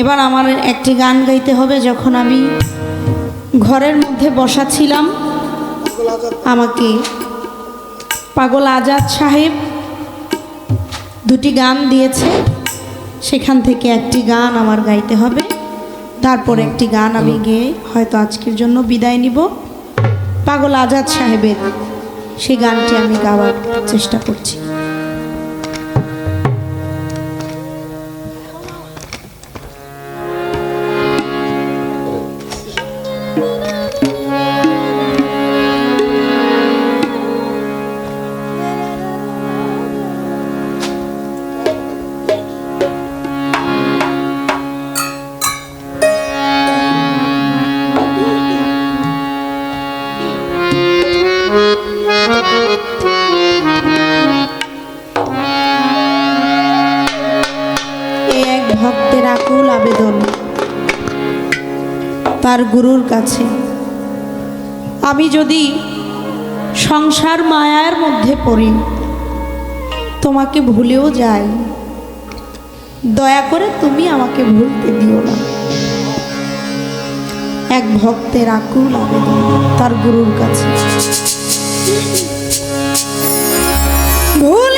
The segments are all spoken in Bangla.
এবার আমার একটি গান গাইতে হবে, যখন আমি ঘরের মধ্যে বসা ছিলাম। আমাকে পাগল আজাদ সাহেব দুটি গান দিয়েছে। সেখান থেকে একটি গান আমার গাইতে হবে। তারপর একটি গান আমি গেয়ে হয়তো আজকের জন্য বিদায় নিব। পাগল আজাদ সাহেবের সেই গানটি আমি গাওয়ার চেষ্টা করছি। তার গুরুর কাছে। আমি যদি সংসার মায়ার মধ্যে পড়ি, তোমাকে ভুলেও যাই। দয়া করে তুমি আমাকে ভুলতে দিও না। এক ভক্তের আকুল আবেদন তার গুরুর কাছে। ভুলে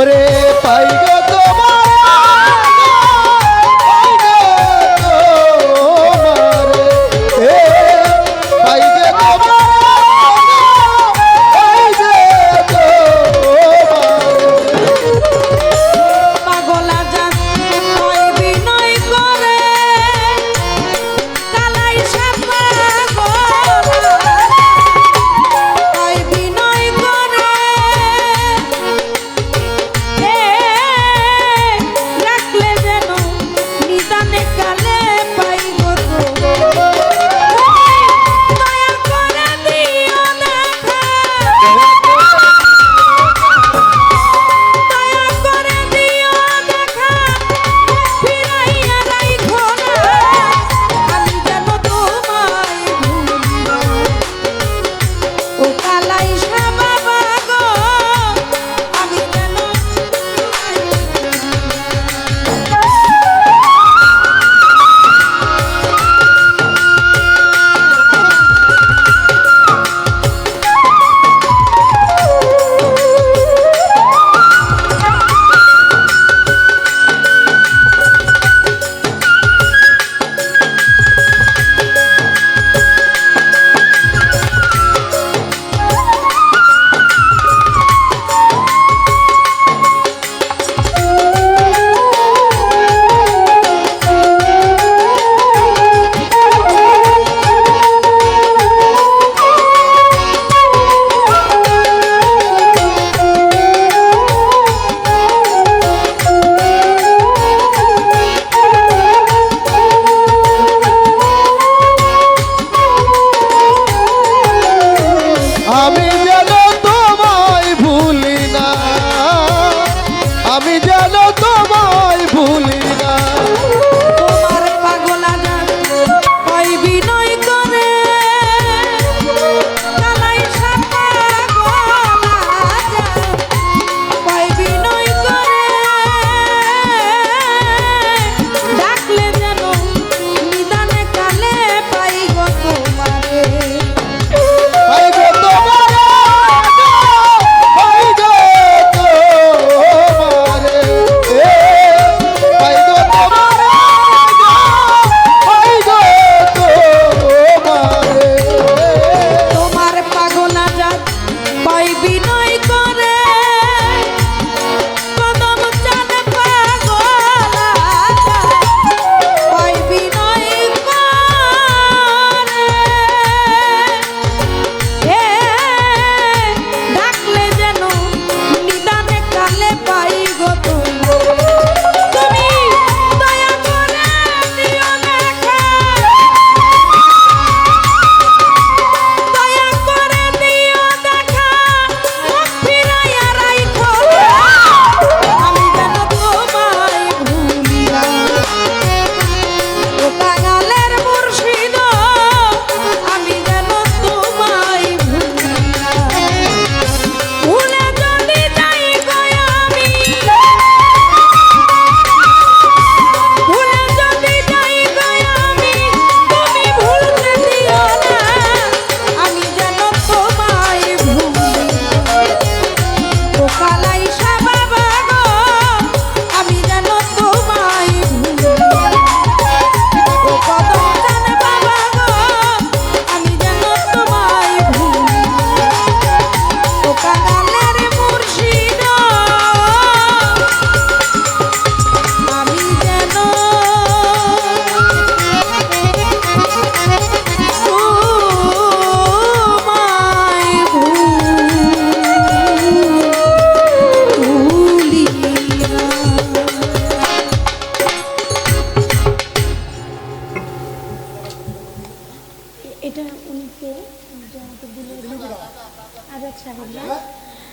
ওরে পাইগো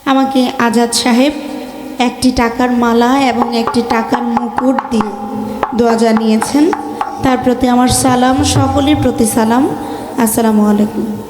আমাকে আজাদ সাহেব, একটি টাকার মালা এবং একটি টাকার মুকুট দিয়ে দোয়া জানিয়েছেন। তার প্রতি আমার সালাম, সকলের প্রতি সালাম। আসসালামু আলাইকুম।